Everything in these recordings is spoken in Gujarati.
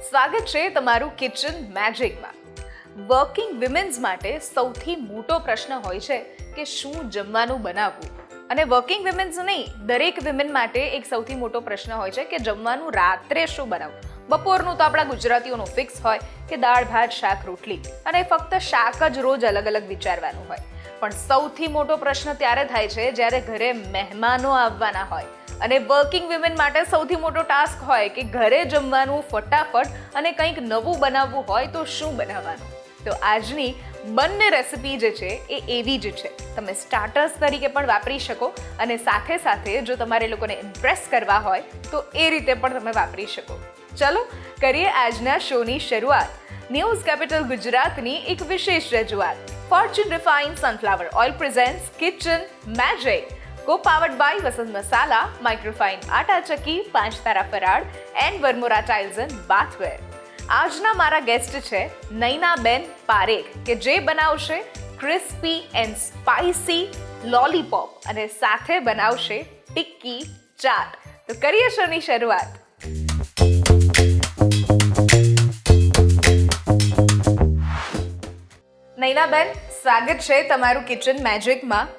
સ્વાગત છે તમારું કિચન મેજિકમાં વર્કિંગ વિમેન્સ માટે સૌથી મોટો પ્રશ્ન હોય છે કે શું જમવાનું બનાવવું? અને વર્કિંગ વિમેન્સ નહીં, દરેક વિમેન માટે એક સૌથી મોટો પ્રશ્ન હોય છે કે જમવાનું રાત્રે શું બનાવવું? બપોરનું તો આપણા ગુજરાતીઓનું ફિક્સ હોય કે દાળ, ભાત, શાક, રોટલી. અને ફક્ત શાક જ રોજ અલગ અલગ વિચારવાનું હોય. પણ સૌથી મોટો પ્રશ્ન ત્યારે થાય છે જ્યારે ઘરે મહેમાનો આવવાના હોય. અને વર્કિંગ વિમેન માટે સૌથી મોટો ટાસ્ક હોય કે ઘરે જમવાનું ફટાફટ અને કંઈક નવું બનાવવું હોય તો શું બનાવવાનું? તો આજની બંને રેસિપી જે છે એ એવી જ છે. તમે સ્ટાર્ટર્સ તરીકે પણ વાપરી શકો અને સાથે સાથે જો તમારે લોકોને ઇમ્પ્રેસ કરવા હોય તો એ રીતે પણ તમે વાપરી શકો. ચલો કરીએ આજના શોની શરૂઆત. ન્યૂઝ કેપિટલ ગુજરાતની એક વિશેષ રજૂઆત. Fortune refine sunflower oil presents kitchen magic co powered by Vasant masala microfine atta Chakki Panch Tara Faral and Varmora tiles and bathware આજના મારા ગેસ્ટ છે નૈનાબેન પારેખ કે જે બનાવશે ક્રિસ્પી એન્ડ સ્પાઇસી લોલીપોપ અને સાથે બનાવશે ટિક્કી ચાટ તો કરીએ શોની શરૂઆત નૈનાબેન સ્વાગત છે તમારું કિચન મેજિકમાં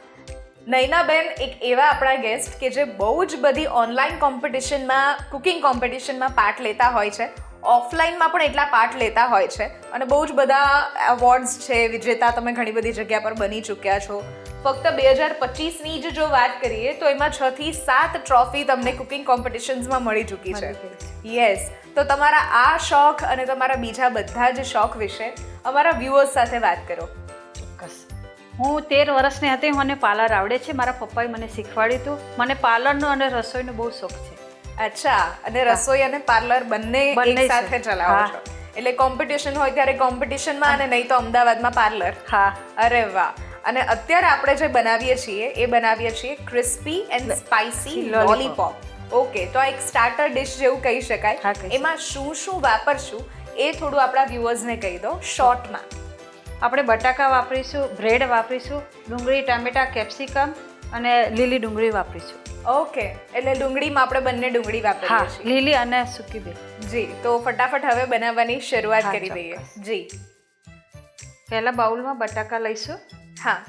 નૈનાબેન એક એવા આપણા ગેસ્ટ કે જે બહુ જ બધી ઓનલાઈન કોમ્પિટિશનમાં કુકિંગ કોમ્પિટિશનમાં પાર્ટ લેતા હોય છે. ઓફલાઈનમાં પણ એટલા પાર્ટ લેતા હોય છે. અને બહુ જ બધા એવોર્ડ્સ છે. વિજેતા તમે ઘણી બધી જગ્યા પર બની ચૂક્યા છો. ફક્ત બે હજાર પચીસની જ જો વાત કરીએ તો એમાં છ થી સાત ટ્રોફી તમને કુકિંગ કોમ્પિટિશન્સમાં મળી ચૂકી છે. યસ તો તમારા આ શોખ અને તમારા બીજા બધા જ શોખ વિશે અમારા વ્યુઅર્સ સાથે વાત કરો. હું તેર વર્ષની હતી મને પાર્લર આવડે છે. મારા પપ્પાએ મને શીખવાડ્યું હતું. મને પાર્લરનો અને રસોઈનો બહુ શોખ છે. અચ્છા અને રસોઈ અને પાર્લર બંને બંને સાથે. ચલાવો છો. એટલે કોમ્પિટિશન હોય ત્યારે કોમ્પિટિશનમાં અને નહીં તો અમદાવાદમાં પાર્લર. હા. અરે વાહ. અને અત્યારે આપણે જે બનાવીએ છીએ એ બનાવીએ છીએ crispy and spicy lollipop okay તો આ એક સ્ટાર્ટર ડિશ જેવું કહી શકાય. એમાં શું શું વાપરશું એ થોડું આપણા વ્યુઅર્સને કહી દો. શોર્ટમાં આપણે બટાકા વાપરીશું બ્રેડ વાપરીશું ડુંગળી ટામેટા કેપ્સિકમ અને લીલી ડુંગળી વાપરીશું. ઓકે એટલે ડુંગળીમાં આપણે બંને ડુંગળી હા વાપરીએ છીએ. લીલી અને સૂકી બે. જી તો ફટાફટ હવે બનાવવાની શરૂઆત કરી દઈએ. જી. પહેલાં બાઉલમાં બટાકા લઈશું. હા.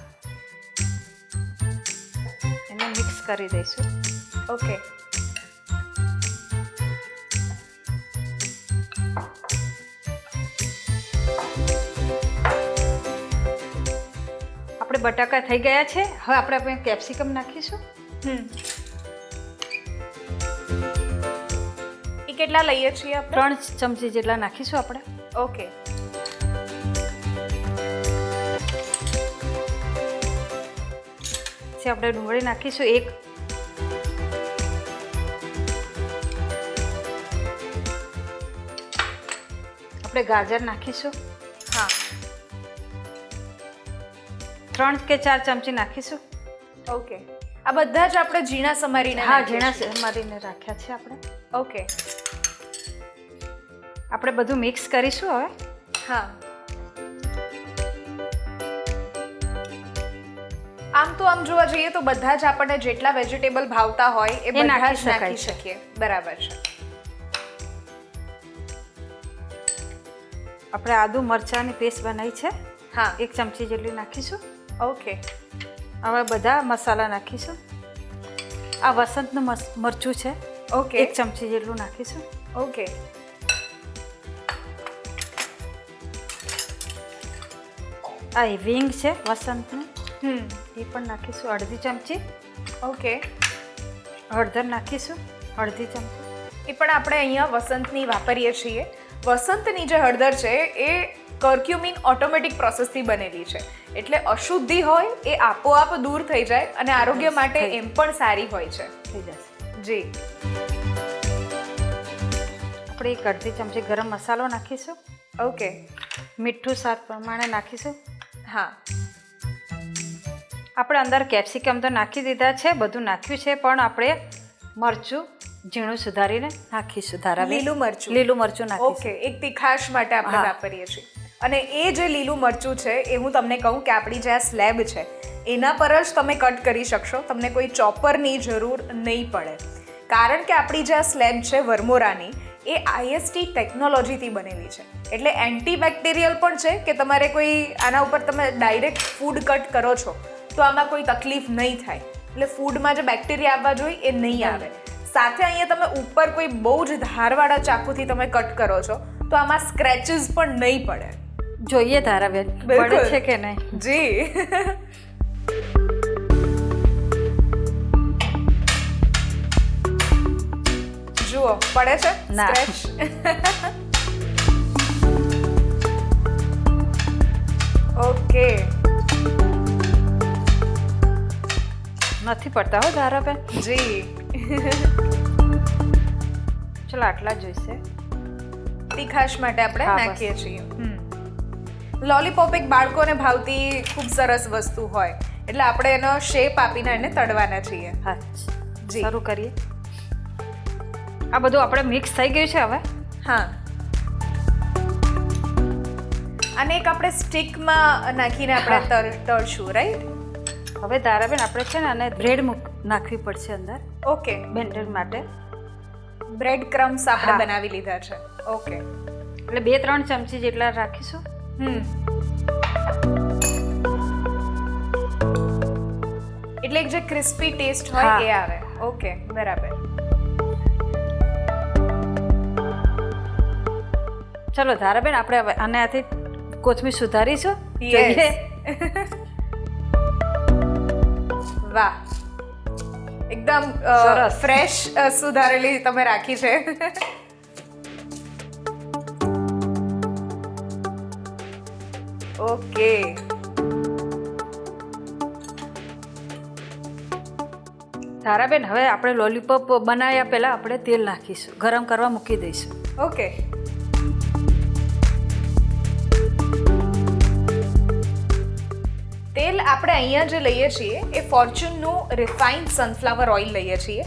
એને મિક્સ કરી દઈશું. ઓકે. આપણે બટાકા થઈ ગયા છે. હવે આપણે આપણે કેપ્સિકમ નાખીશું. હમ. એ કેટલા લઈએ છીએ આપણે? ત્રણ ચમચી જેટલા નાખીશું આપણે. ઓકે. પછી આપણે ડુંગળી નાખીશું એક. આપણે ગાજર નાખીશું. ત્રણ કે ચાર ચમચી નાખીશું? ઓકે આ બધા જ આપણે ઝીણા સમારીને હા ઝીણા સમારીને રાખ્યા છે આપણે. ઓકે આપણે બધું મિક્સ કરીશું હવે? હા. આમ તો આમ જોવા જઈએ તો બધા જ આપણને જેટલા વેજીટેબલ ભાવતા હોય એ બધા જ નાખી શકીએ. બરાબર છે. આપણે આદુ મરચાંની પેસ્ટ બનાવી છે. હા. એક ચમચી જેટલી નાખીશું. ઓકે હવે બધા મસાલા નાખીશું. આ વસંતનું મસ- મરચું છે. ઓકે એક ચમચી જેટલું નાખીશું. ઓકે આ વિંગ છે વસંતનું. હમ. એ પણ નાખીશું અડધી ચમચી. ઓકે હળદર નાખીશું અડધી ચમચી. એ પણ આપણે અહીંયા વસંતની વાપરીએ છીએ. વસંતની જે હળદર છે એ કર્ક્યુમિન ઓટોમેટિક પ્રોસેસથી બનેલી છે. એટલે અશુદ્ધિ હોય એ આપોઆપ દૂર થઈ જાય અને આરોગ્ય માટે એમ પણ સારી હોય છે. થઈ જશે. જી. આપણે એક અડધી ચમચી ગરમ મસાલો નાખીશું. ઓકે. મીઠું સ્વાદ પ્રમાણે નાખીશું. હા. આપણે અંદર કેપ્સિકમ તો નાખી દીધા છે બધું નાખ્યું છે પણ આપણે મરચું ઝીણું સુધારીને નાખીશું ધારા લીલું મરચું. લીલું મરચું નાખીશું. ઓકે એક તીખાશ માટે આપણે વાપરીએ છીએ. અને એ જે લીલું મરચું છે એ હું તમને કહું કે આપણી જે આ સ્લેબ છે એના પર જ તમે કટ કરી શકશો. તમને કોઈ ચોપરની જરૂર નહીં પડે. કારણ કે આપણી જે આ સ્લેબ છે વરમોરાની એ આઈએસટી ટેકનોલોજીથી બનેલી છે. એટલે એન્ટીબેક્ટેરિયલ પણ છે કે તમારે કોઈ આના ઉપર તમે ડાયરેક્ટ ફૂડ કટ કરો છો તો આમાં કોઈ તકલીફ નહીં થાય. એટલે ફૂડમાં જે બેક્ટેરિયા આવવા જોઈએ એ નહીં આવે. સાથે અહીંયા તમે ઉપર કોઈ બહુ જ ધારવાળા ચાકુથી તમે કટ કરો છો તો આમાં સ્ક્રેચીસ પણ નહીં પડે. જોઈએ ધારાબેન. પડે છે કે નહીં? જી. જુઓ પડે છે? ના. સ્ક્રેચ ઓકે નથી પડતા હો ધારાબેન જી. ચલો આટલા જોઈશે. તીખાશ માટે આપણે નાખીએ છીએ. લોલીપોપ એક બાળકોને ભાવતી ખૂબ સરસ વસ્તુ હોય. એટલે આપણે એનો શેપ આપીને એને તળવાના છીએ. હા જી. શરૂ કરીએ. આ બધું આપણે મિક્સ થઈ ગયું છે હવે. હા. અને એક આપણે સ્ટિકમાં નાખીને આપણે તળ તળશું રાઈટ હવે તારાબેન આપણે છે ને આને બ્રેડ મૂક નાખવી પડશે અંદર. ઓકે. બેન્ડર માટે. બ્રેડ ક્રમ્સ આપણે બનાવી લીધા છે. ઓકે. એટલે બે ત્રણ ચમચી જેટલા રાખીશું. એટલે એક જે ક્રિસ્પી ટેસ્ટ હોય એ આવે. ઓકે બરાબર. ચલો ધારાબેન આપણે હવે આને આથી કોથમીર સુધારીશું. જોઈએ. વાહ. એકદમ ફ્રેશ સુધારેલી તમે રાખી છે. ઓકે. ધારાબેન હવે આપણે લોલીપોપ બનાવ્યા પહેલાં આપણે તેલ નાખીશું. ગરમ કરવા મૂકી દઈશું. ઓકે. તેલ આપણે અહીંયા જે લઈએ છીએ એ ફોર્ચ્યુનનું રિફાઇન્ડ સનફ્લાવર ઓઇલ લઈએ છીએ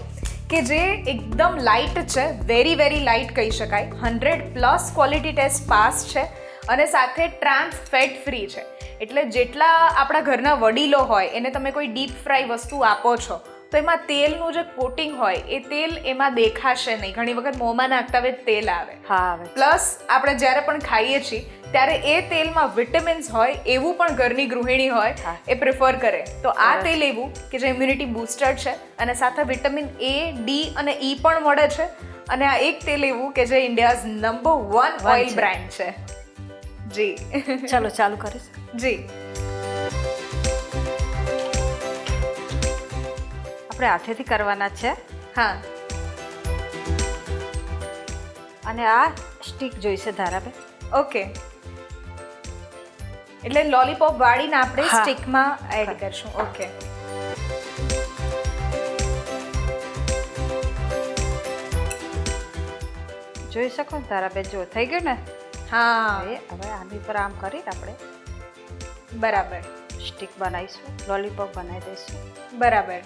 કે જે એકદમ લાઇટ છે વેરી વેરી લાઇટ કહી શકાય. Hundred plus quality test pass છે. અને સાથે ટ્રાન્સ ફેટ ફ્રી છે. એટલે જેટલા આપણા ઘરના વડીલો હોય એને તમે કોઈ ડીપ ફ્રાય વસ્તુ આપો છો તો એમાં તેલનું જે કોટિંગ હોય એ તેલ એમાં દેખાશે નહીં. ઘણી વખત મોંમાં નાખતા હવે તેલ આવે. હા આવે પ્લસ આપણે જ્યારે પણ ખાઈએ છીએ ત્યારે એ તેલમાં વિટામિન્સ હોય એવું પણ ઘરની ગૃહિણી હોય એ પ્રિફર કરે. તો આ તેલ એવું કે જે ઇમ્યુનિટી બૂસ્ટર છે અને સાથે વિટામિન એ ડી અને ઈ પણ મળે છે. અને આ એક તેલ એવું કે જે India's number one oil brand છે. જી. ચાલો ચાલુ કરીશ જી. આપણે હાથેથી કરવાના છે. હા. અને આ સ્ટીક જોઈશે ધારાબેન. ઓકે. એટલે લોલીપોપ વાળીને આપણે સ્ટીકમાં એડ. કરશું. ઓકે. જોઈ શકો ધારાબેન જો થઈ ગયું ને? હા. હવે હવે આની પર આમ કરીને આપણે બરાબર. સ્ટીક બનાવીશું લોલીપોપ બનાવી દઈશું. બરાબર.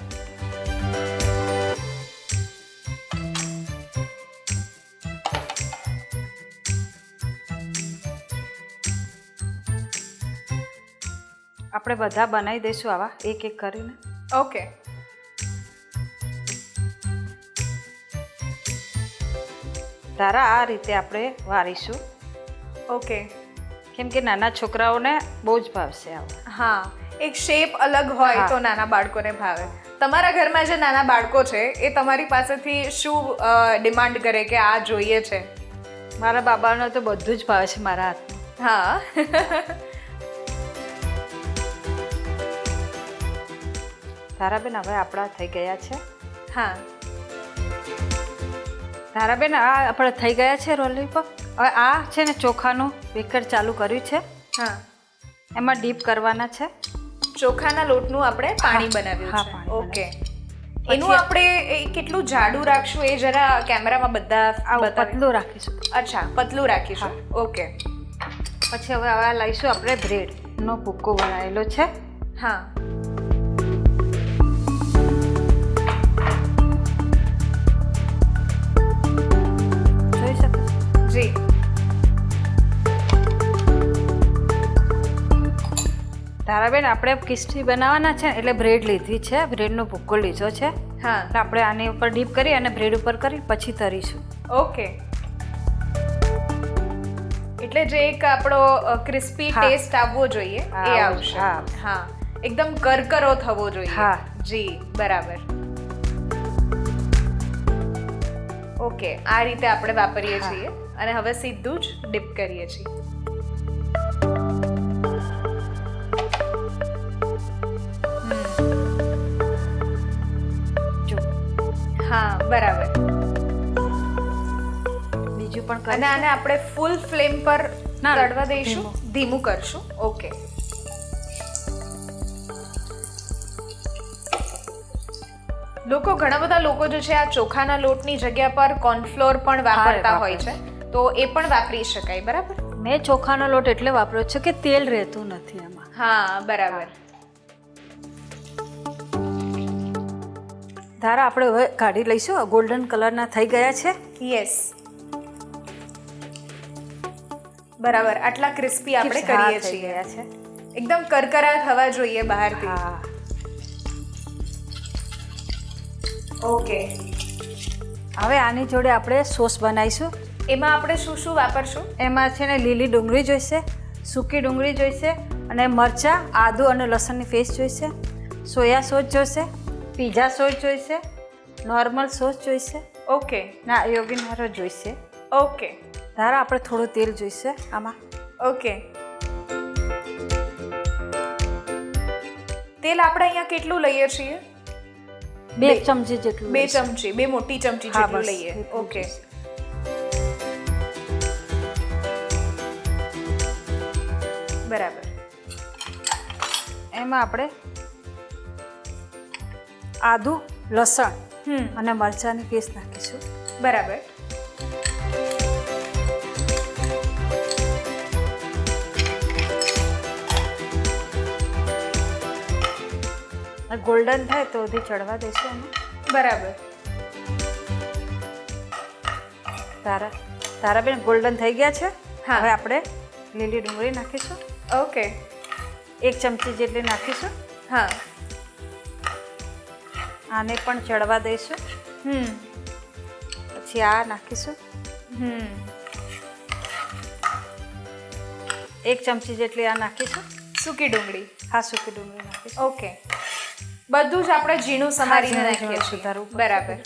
આપણે બધા બનાવી દઈશું આવા એક એક કરીને. ઓકે. ધારા આ રીતે આપણે વારીશું. ઓકે. કેમ કે નાના છોકરાઓને બહુ જ ભાવશે આવું. હા એક શેપ અલગ હોય તો નાના બાળકોને ભાવે. તમારા ઘરમાં જે નાના બાળકો છે એ તમારી પાસેથી શું ડિમાન્ડ કરે કે આ જોઈએ છે? મારા બાબાનો તો બધું જ ભાવે છે મારા હાથમાં. હા. ધારાબેન હવે આપણા થઈ ગયા છે? હા. ધારાબેન આ આપણે થઈ ગયા છે લોલીપોપ હવે આ છે ને ચોખાનું બેકર ચાલુ કર્યું છે. હા. એમાં ડીપ કરવાના છે. ચોખાના લોટનું આપણે પાણી બનાવ્યું હા, છે. ઓકે. એનું આપણે એ કેટલું જાડું રાખશું એ જરા કેમેરામાં બધા પતલું રાખીશું. અચ્છા પતલું રાખીશું. ઓકે. પછી હવે હવે લઈશું આપણે બ્રેડનો ભૂક્કો બનાવેલો છે. હા. તારાબેન આપણે કિસ્ટી બનાવવાના છે એટલે બ્રેડ લીધી છે. બ્રેડનો ભૂક્કો લીધો છે. હા. એટલે આપણે આની ઉપર ડીપ કરી અને બ્રેડ ઉપર કરી પછી તરીશું. ઓકે. એટલે જે એક આપણો ક્રિસ્પી ટેસ્ટ આવવો જોઈએ એ આવશે. હા. હા. એકદમ કરકરો થવો જોઈએ. હા. જી બરાબર. ઓકે આ રીતે આપણે વાપરીએ છીએ. અને હવે સીધું જ ડીપ કરીએ છીએ. હા બરાબર. બીજું પણ અને આને આપણે ફૂલ ફ્લેમ પર ના, તળવા દઈશું. ધીમું. કરશું. ઓકે લોકો ઘણા બધા લોકો જે છે આ ચોખાના લોટની જગ્યા પર કોર્નફ્લોર પણ વાપરતા હોય છે. તો એ પણ વાપરી શકાય બરાબર? મેં ચોખાનો લોટ એટલે વાપર્યો છે કે તેલ રહેતું નથી એમાં. હા બરાબર. ધારા આપણે હવે કાઢી લઈશું. ગોલ્ડન કલરના થઈ ગયા છે. યસ બરાબર. આટલા ક્રિસ્પી આપણે કરીએ છીએ. ગયા છે. એકદમ કરકરા થવા જોઈએ બહારથી. ઓકે હવે આની જોડે આપણે સોસ બનાવીશું. એમાં આપણે શું શું વાપરશું? એમાં છે ને લીલી ડુંગળી જોઈશે સૂકી ડુંગળી જોઈશે અને મરચાં આદુ અને લસણની પેસ્ટ જોઈશે. સોયા સોસ જોઈશે. પીઝા સોસ જોઈશે નોર્મલ સોસ જોઈશે. ઓકે. ના યોગીનવારો જોઈશે. ઓકે. ધારા આપણે થોડું તેલ જોઈશે આમાં. ઓકે. તેલ આપણે અહીંયા કેટલું લઈએ છીએ? બે ચમચી જેટલું બે ચમચી બે મોટી ચમચી જેટલું લઈએ. ઓકે. બરાબર. એમાં આપણે આદુ લસણ અને મરચાંની પેસ્ટ નાખીશું. બરાબર. ગોલ્ડન થાય તો બધી ચડવા દઈશું અમે. બરાબર. તારા તારા બેન ગોલ્ડન થઈ ગયા છે? હા. હવે આપણે લીલી ડુંગળી નાખીશું. ઓકે. એક ચમચી જેટલી નાખીશું. હા. આને પણ ચડવા દઈશું. હમ. પછી આ નાખીશું. હમ. એક ચમચી જેટલી આ નાખીશું. સૂકી ડુંગળી. આ સૂકી ડુંગળી નાખીશું. ઓકે. બધું જ આપણે ઝીણું સમારીને નાખીએ છીએ. બરાબર.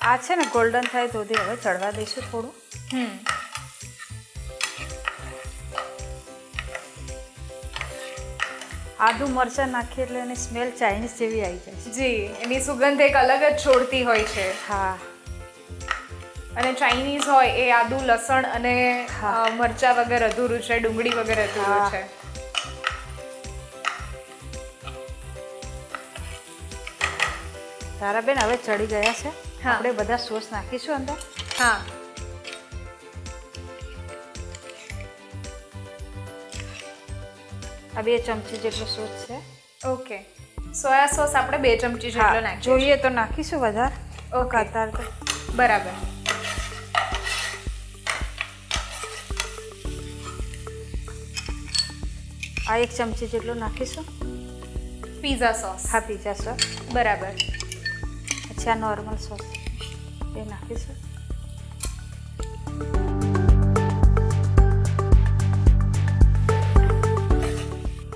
આ છે ને ગોલ્ડન થાય તો હવે ચડવા દઈશું થોડું. હમ. આદુ મરચાં નાખીએ એટલે એની સ્મેલ ચાઇનીઝ જેવી આવી જાય છે. જી એની સુગંધ એક અલગ જ છોડતી હોય છે. હા. અને ચાઇનીઝ હોય એ આદુ લસણ અને. મરચાં વગર અધૂરું છે ડુંગળી વગર અધૂરું છે. તારા બેન હવે ચડી ગયા છે. આપણે બધા સોસ નાખીશું અંદર? હા. આ બે ચમચી જેટલો સોસ છે. ઓકે સોયા સોસ આપણે બે ચમચી જેટલો નાખીએ જોઈએ તો નાખીશું વધારે. ઓકે. અત્યારે તો. બરાબર. આ એક ચમચી જેટલું નાખીશું. પીઝા સોસ હા પીઝા સોસ બરાબર. આ નોર્મલ સોસ એ નાખીશું.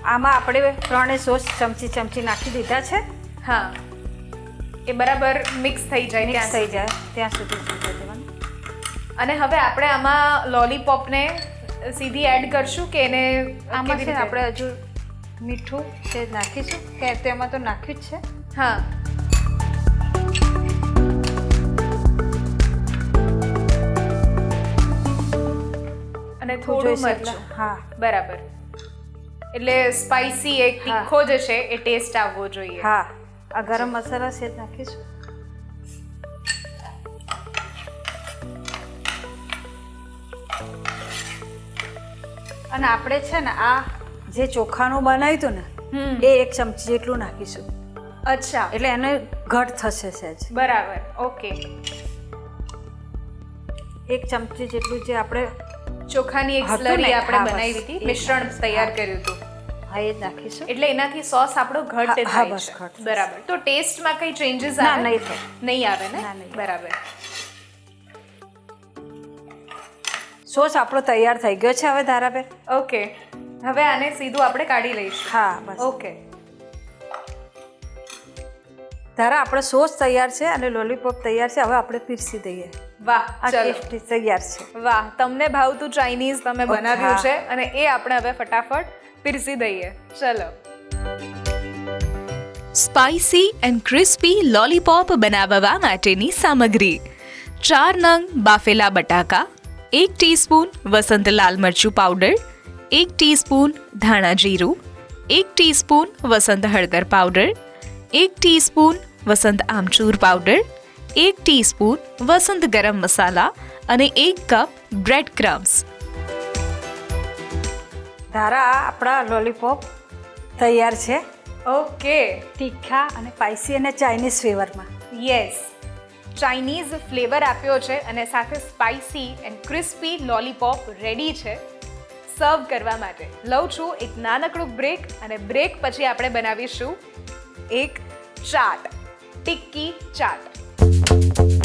આમાં આપણે ત્રણે સોસ ચમચી ચમચી નાખી દીધા છે. હા. એ બરાબર મિક્સ થઈ જાય મિક્સ થઈ જાય ત્યાં સુધી અને હવે આપણે આમાં લોલીપોપને સીધી એડ કરશું કે એને આમાં છે? આપણે હજુ મીઠું તે નાખીશું કે તેમાં તો નાખ્યું જ છે. હા. અને થોડું મરચું. હા. બરાબર. એટલે સ્પાઇસી એક તીખો જે છે એ ટેસ્ટ આવવો જોઈએ. હા. આ ગરમ મસાલા છે નાખીશું. અને આપણે છે ને આ જે ચોખાનું બનાવ્યું હતું ને એ એક ચમચી જેટલું નાખીશું. અચ્છા. એટલે એને ઘટ થશે સહેજ. બરાબર. ઓકે. એક ચમચી જેટલું જે આપણે ચોખાની એક સ્લરી આપણે બનાવી હતી મિશ્રણ તૈયાર કર્યું હતું. હા એ જ નાખીશું એટલે એનાથી સોસ આપણો ઘટ થાય બસ, ઘટ. બરાબર. તો ટેસ્ટમાં કઈ ચેન્જીસ આવે? નહીં થાય. નહીં આવે ને? બરાબર. સોસ આપણો તૈયાર થઈ ગયો છે હવે ધારાબેન? ઓકે. હવે આને સીધું આપણે કાઢી લઈશું. હા બસ. ઓકે. ધારા આપણો સોસ તૈયાર છે અને લોલીપોપ તૈયાર છે. હવે આપણે પીરસી દઈએ. વાહ ટેસ્ટી તૈયાર છે. વાહ તમને ભાવતું ચાઇનીઝ તમે બનાવ્યું છે અને એ આપણે હવે ફટાફટ પીરસી દઈએ ચલો સ્પાઇસી એન્ડ ક્રિસ્પી લોલીપોપ બનાવવા માટેની સામગ્રી ચાર નંગ બાફેલા બટાકા એક ટીસ્પૂન વસંત લાલ મરચું પાવડર એક ટીસ્પૂન ધાણા જીરું એક ટીસ્પૂન વસંત હળદર પાવડર એક ટીસ્પૂન વસંત આમચૂર પાવડર એક ટીસ્પૂન વસંત ગરમ મસાલા અને એક કપ બ્રેડ ક્રમ્સ ધારા આપણા લોલીપોપ તૈયાર છે. ઓકે. તીખા અને સ્પાઇસી અને ચાઇનીઝ ફ્લેવરમાં યસ ચાઇનીઝ ફ્લેવર આપ્યો છે અને સાથે spicy and crispy lollipop ready છે સર્વ કરવા માટે. લઉં છું એક નાનકડું બ્રેક અને બ્રેક પછી આપણે બનાવીશું એક chaat tikki chaat.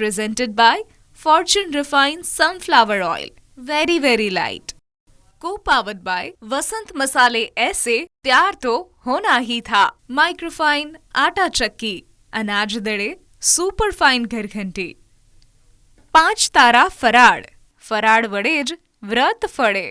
presented by Fortune Refined Sunflower Oil. Very, very light. Co powered by Vasant Masale Aise Pyar To Hona Hi Tha. Microfine Aata Chakki. અનાજ દળે સુપરફાઇન ઘરઘંટી પાંચ તારા ફરાળ ફરાળ વડે જ વ્રત ફળે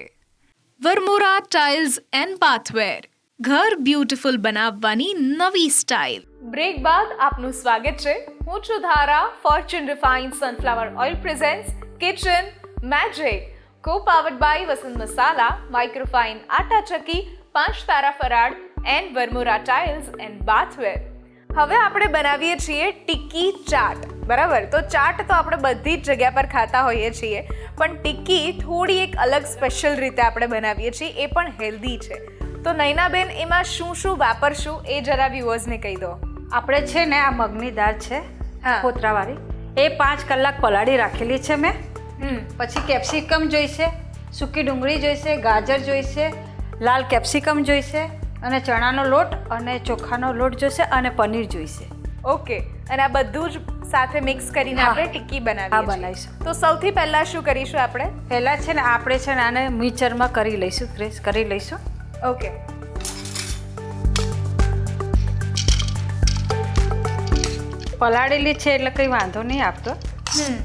વરમોરા ટાઇલ્સ એન્ડ બાથવેર ઘર બ્યુટીફુલ બનાવવાની નવી સ્ટાઇલ. બ્રેક બાદ આપનું સ્વાગત છે. હું છું Dhara Fortune refined sunflower oil presents kitchen magic co powered by Vasant masala microfine atta Chakki Panch Tara Faral and Varmora tiles and bathware હવે આપણે બનાવીએ છીએ ટિક્કી ચાટ. બરાબર? તો ચાટ તો આપણે બધી જ જગ્યા પર ખાતા હોઈએ છીએ. પણ ટિક્કી થોડી એક અલગ સ્પેશિયલ રીતે આપણે બનાવીએ છીએ. એ પણ હેલ્ધી છે. તો નૈનાબેન એમાં શું શું વાપરશું એ જરા વ્યુઅર્સને કહી દો. આપણે છે ને આ મગની દાળ છે હા. ફોતરાવાળી એ પાંચ કલાક પલાળી રાખેલી છે મેં. પછી કેપ્સિકમ જોઈશે સૂકી ડુંગળી જોઈશે ગાજર જોઈશે લાલ કેપ્સિકમ જોઈશે અને ચણાનો લોટ અને ચોખાનો લોટ જોઈશે અને પનીર જોઈશે. ઓકે. અને આ બધું જ સાથે મિક્સ કરીને આપણે ટિક્કી હા, બનાવીએ બનાવીશું. તો સૌથી પહેલાં શું કરીશું આપણે? પહેલાં છે ને આપણે છે ને આને મિક્સરમાં કરી લઈશું ક્રેશ કરી લઈશું. ઓકે પલાળેલી છે એટલે કંઈ વાંધો નહીં આપતો હમ.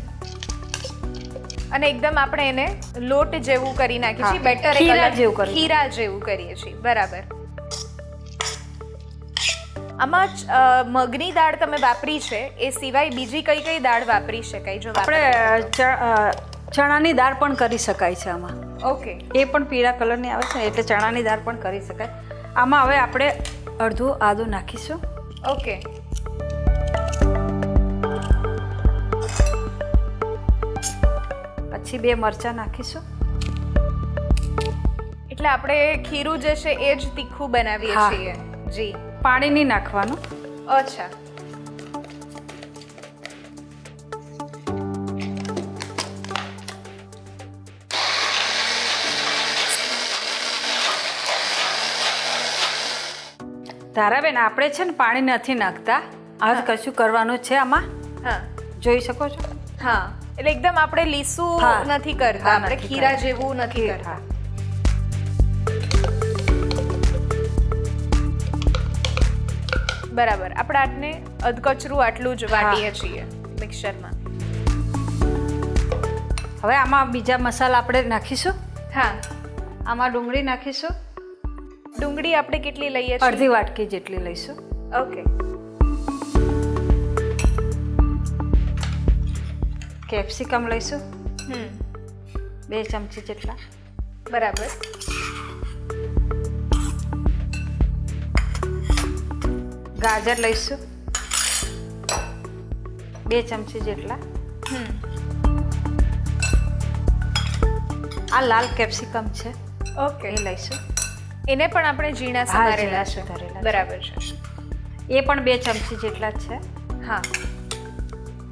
અને એકદમ આપણે એને લોટ જેવું કરી નાખીએ છીએ. બેટર ખીરા જેવું કરીએ ખીરા જેવું કરીએ છીએ. બરાબર. આમાં જ મગની દાળ તમે વાપરી છે. એ સિવાય બીજી કઈ કઈ દાળ વાપરી શકાય જો આપણે ચણાની દાળ પણ કરી શકાય છે આમાં. ઓકે. એ પણ પીળા કલરની આવે છે એટલે ચણાની દાળ પણ કરી શકાય. આમાં હવે આપણે અડધું આદું નાખીશું. ઓકે. પછી બે મરચાં નાખીશું. એટલે આપણે ખીરું જે છે એ જ તીખું બનાવીએ છીએ. જી. પાણી નહીં નાખવાનું. અચ્છા. ધારાબેન આપણે છે ને પાણી નથી નાખતા. હવે કશું કરવાનું છે આમાં? હા. જોઈ શકો છો? હા. એટલે એકદમ આપણે લીસું નથી કરતા. આપણે ખીરા જેવું નથી કરતા. બરાબર. આપણે આટને અધકચરું આટલું જ વાટીએ છીએ મિક્સરમાં. હવે આમાં બીજા મસાલા આપણે નાખીશું? હા. આમાં ડુંગળી નાખીશું. ડુંગળી આપણે કેટલી લઈએ છીએ? અડધી વાટકી જેટલી લઈશું. ઓકે. કેપ્સિકમ લઈશું. હમ. બે ચમચી જેટલા. બરાબર. ગાજર લઈશું. બે ચમચી જેટલા. હમ. આ લાલ કેપ્સિકમ છે. ઓકે. એ લઈશું. એને પણ આપણે ઝીણા સમારેલા છે. બરાબર છે. એ પણ બે ચમચી જેટલા જ છે. હા.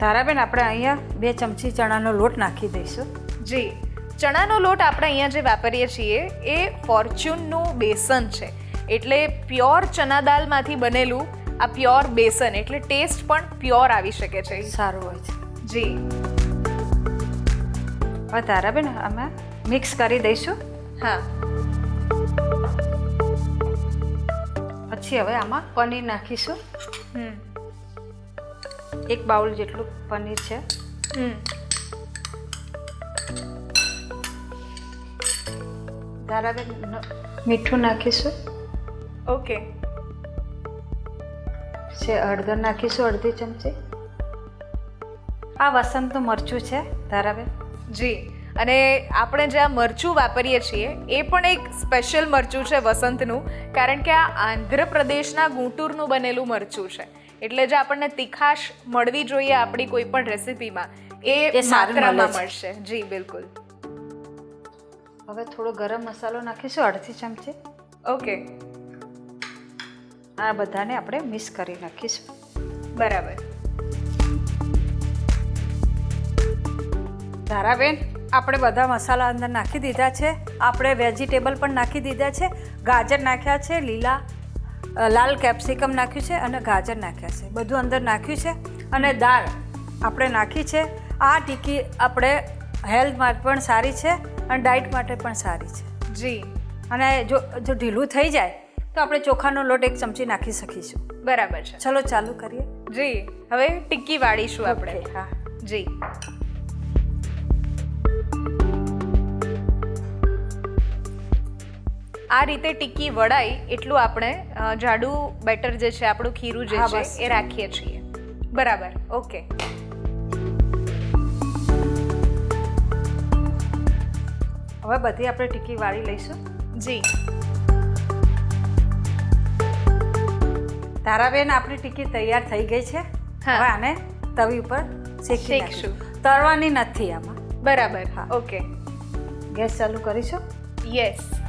તારાબેન આપણે અહીંયા બે ચમચી ચણાનો લોટ નાખી દઈશું. જી. ચણાનો લોટ આપણે અહીંયા જે વાપરીએ છીએ એ ફોર્ચ્યુનનું બેસન છે. એટલે પ્યોર ચણા દાલમાંથી બનેલું આ પ્યોર બેસન એટલે ટેસ્ટ પણ પ્યોર આવી શકે છે. સારું હોય છે. જી. હવે તારાબેન આમાં મિક્સ કરી દઈશું. હા. પછી હવે આમાં પનીર નાખીશું. એક બાઉલ જેટલું પનીર છે. હમ. તારાબેન મીઠું નાખીશું. ઓકે. છે હળદર નાખીશું અડધી ચમચી. આ વસંતનું મરચું છે ધારાબેન જી. અને આપણે જે આ મરચું વાપરીએ છીએ એ પણ એક સ્પેશિયલ મરચું છે વસંતનું કારણ કે આ આંધ્રપ્રદેશના ગુંટૂરનું બનેલું મરચું છે. એટલે જે આપણને તીખાશ મળવી જોઈએ આપણી કોઈ પણ રેસિપીમાં. એ માત્રામાં મળશે. જી બિલકુલ. હવે થોડો ગરમ મસાલો નાખીશું અડધી ચમચી. ઓકે. આ બધાને આપણે મિક્સ કરી નાખીશું. બરાબર. ધારાબેન આપણે બધા મસાલા અંદર નાખી દીધા છે. આપણે વેજીટેબલ પણ નાખી દીધા છે. ગાજર નાખ્યા છે લીલા લાલ કેપ્સિકમ નાખ્યું છે અને ગાજર નાખ્યા છે. બધું અંદર નાખ્યું છે અને દાળ આપણે નાખી છે. આ ટીકી આપણે હેલ્થ માટે પણ સારી છે અને ડાયટ માટે પણ સારી છે. જી. અને જો જો ઢીલું થઈ જાય તો આપણે ચોખાનો લોટ એક ચમચી નાખી શકીશું. બરાબર છે. ચલો ચાલુ કરીએ. જી. હવે ટીકી વાળીશું આપણે. હા. જી. આ રીતે ટિક્કી વડાય એટલું આપણે જાડું બેટર જે છે આપણું ખીરું જે છે. એ રાખીએ છીએ. બરાબર ઓકે. હવે બધી આપણે ટીકી વાળી લઈશું. જી. તારાબેન આપણી ટીકી તૈયાર થઈ ગઈ છે. હા. હવે આને તવી ઉપર શેકી નાખીશું. તળવાની નથી આમાં. બરાબર હા. ઓકે. ગેસ ચાલુ કરીશું. યસ.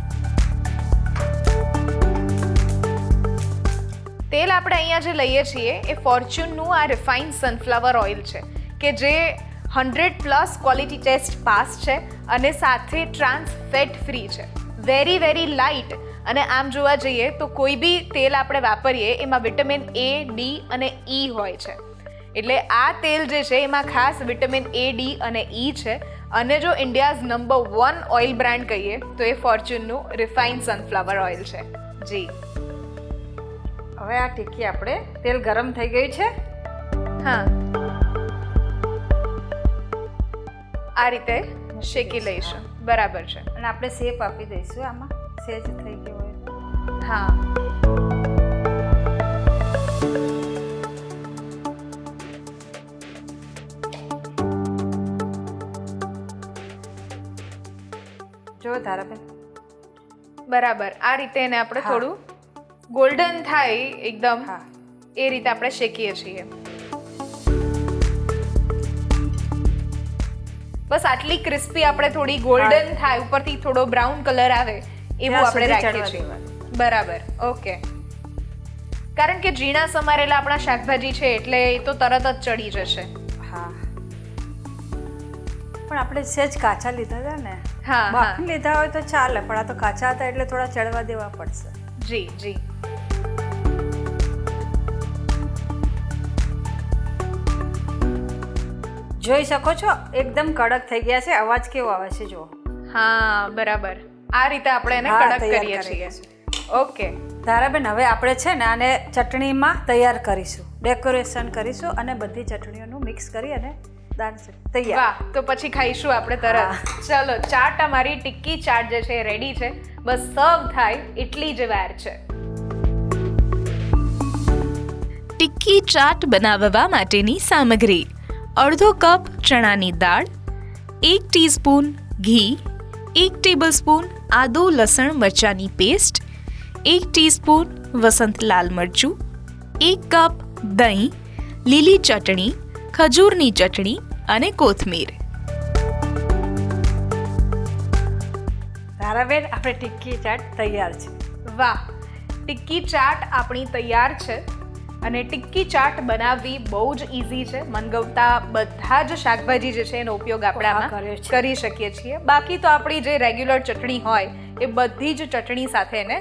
તેલ આપણે અહીંયા જે લઈએ છીએ, એ ફોર્ચ્યુનનું આ રિફાઇન્ડ સનફ્લાવર ઓઇલ છે, કે જે hundred plus quality test pass છે અને સાથે ટ્રાન્સ ફેટ ફ્રી છે. Very very light. અને આમ જોવા જઈએ તો કોઈ બી તેલ આપણે વાપરીએ, એમાં વિટામિન એ, ડી અને ઈ હોય છે. એટલે આ તેલ જે છે, એમાં ખાસ વિટામિન એ, ડી અને ઈ છે. અને જો India's number one oil brand કહીએ, તો એ ફોર્ચ્યુનનું રિફાઇન્ડ સનફ્લાવર ઓઇલ છે. જી. હવે આ ટીકી આપણે તેલ ગરમ થઈ ગયું છે. હા. આ રીતે શેકી લઈશું. બરાબર છે. અને આપણે શેપ આપી દઈશું આમાં. સેજ થઈ ગયો હોય હા. જો ધારાબેન. બરાબર. આ રીતે એને આપણે થોડું ગોલ્ડન થાય એકદમ એ રીતે આપણે શેકીએ છીએ. બસ આટલી ક્રિસ્પી આપણે થોડી ગોલ્ડન થાય ઉપરથી થોડો બ્રાઉન કલર આવે એવું આપણે રાખીએ છીએ. બરાબર ઓકે કારણ કે ઝીણા સમારેલા આપણા શાકભાજી છે એટલે એ તો તરત જ ચડી જશે. હા. પણ આપણે સેજ કાચા લીધા હતા ને. હા હા. બાફી લીધા હોય તો ચાલે પણ આ તો કાચા હતા એટલે થોડા ચડવા દેવા પડશે. જી જી. જોઈ શકો છો એકદમ કડક થઈ ગયા છે. અવાજ કેવો આવે છે જો હા બરાબર. આ રીતે આપણે એને કડક તૈયાર કરીએ કરી છીએ. ઓકે. ધારાબેન હવે આપણે છે ને આને ચટણીમાં તૈયાર કરીશું. ડેકોરેશન કરીશું અને બધી ચટણીઓનું મિક્સ કરી અને તૈયાર. વાહ તો પછી ખાઈશું આપણે તરત. ચલો ચાટ અમારી ટિક્કી ચાટ જે છે રેડી છે. બસ સર્વ થાય એટલી જ વાર છે. ટિક્કી ચાટ બનાવવા માટેની સામગ્રી. અડધો કપ ચણાની દાળ, એક ટીસ્પૂન ઘી, એક ટેબલસ્પૂન આદુ લસણ મરચાંની પેસ્ટ, એક ટીસ્પૂન વસંત લાલ મરચું, એક કપ દહીં, લીલી ચટણી, ખજૂરની ચટણી અને કોથમીર. ધારાબેન, આપણે ટિક્કી ચાટ તૈયાર છે. વાહ, ટિક્કી ચાટ આપણી તૈયાર છે. અને ટિક્કી ચાટ બનાવવી બહુ જ ઇઝી છે. મનગવતા બધા જ શાકભાજી જે છે એનો ઉપયોગ આપણે કરી શકીએ છીએ. બાકી તો આપણી જે રેગ્યુલર ચટણી હોય એ બધી જ ચટણી સાથે એને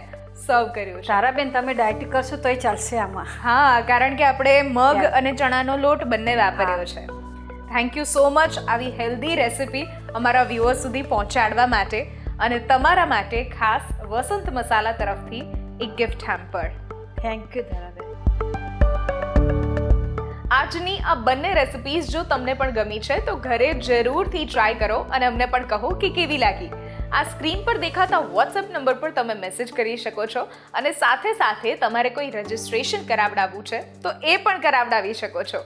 સર્વ કર્યું છે. ધારાબેન તમે ડાયટ કરશો તોય ચાલશે આમાં. હા કારણ કે આપણે મગ અને ચણાનો લોટ બંને વાપર્યો છે. થેન્ક યુ સો મચ આવી હેલ્ધી રેસિપી અમારા વ્યુઅર્સ સુધી પહોંચાડવા માટે અને તમારા માટે ખાસ વસંત મસાલા તરફથી એક ગિફ્ટ હેમ્પર થેન્ક યુ ધારાબેન આજની આ બંને રેસિપીઝ જો તમને પણ ગમી છે, તો ઘરે જરૂરથી ટ્રાય કરો અને અમને પણ કહો કે કેવી લાગી. આ સ્ક્રીન પર દેખાતા વોટ્સએપ નંબર પર તમે મેસેજ કરી શકો છો અને સાથે સાથે તમારે કોઈ રજિસ્ટ્રેશન કરાવડાવવું છે, તો એ પણ કરાવડાવી શકો છો.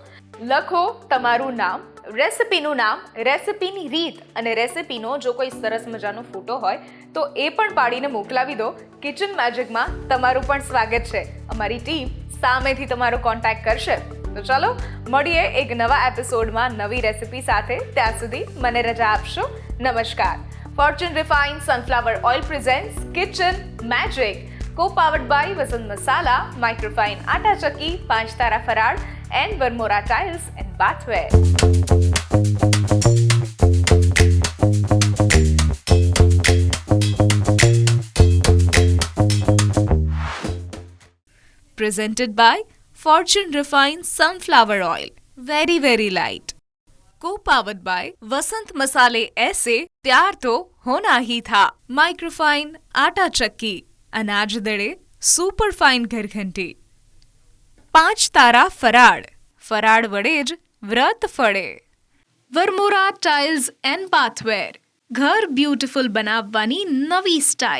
લખો તમારું નામ રેસિપીનું નામ રેસિપીની રીત અને રેસિપીનો જો કોઈ સરસ મજાનો ફોટો હોય, તો એ પણ પાડીને મોકલાવી દો. કિચન મેજિકમાં તમારું પણ સ્વાગત છે. અમારી ટીમ સામેથી તમારો કોન્ટેક્ટ કરશે. તો ચાલો મળીએ એક નવા એપિસોડમાં નવી રેસિપી સાથે. ત્યાં સુધી મને રજા આપશો. નમસ્કાર. Fortune refine sunflower oil presents kitchen magic co powered by Vasant masala microfine atta Chakki Panch Tara Faral and Varmora tiles and bathware presented by Fortune Refined Sunflower Oil. Very, very light. Co-powered by वसंत मसाले ऐसे प्यार तो होना ही था माइक्रोफाइन आटा चक्की अनाज दड़े સુપર ફાઇન ઘરઘંટી પાંચ તારા ફરાળ ફરાળ વડે જ વ્રત ફળે વરમોરા ટાઇલ્સ એન્ડ બાથવેર ઘર બ્યુટીફુલ બનાવવાની નવી સ્ટાઇલ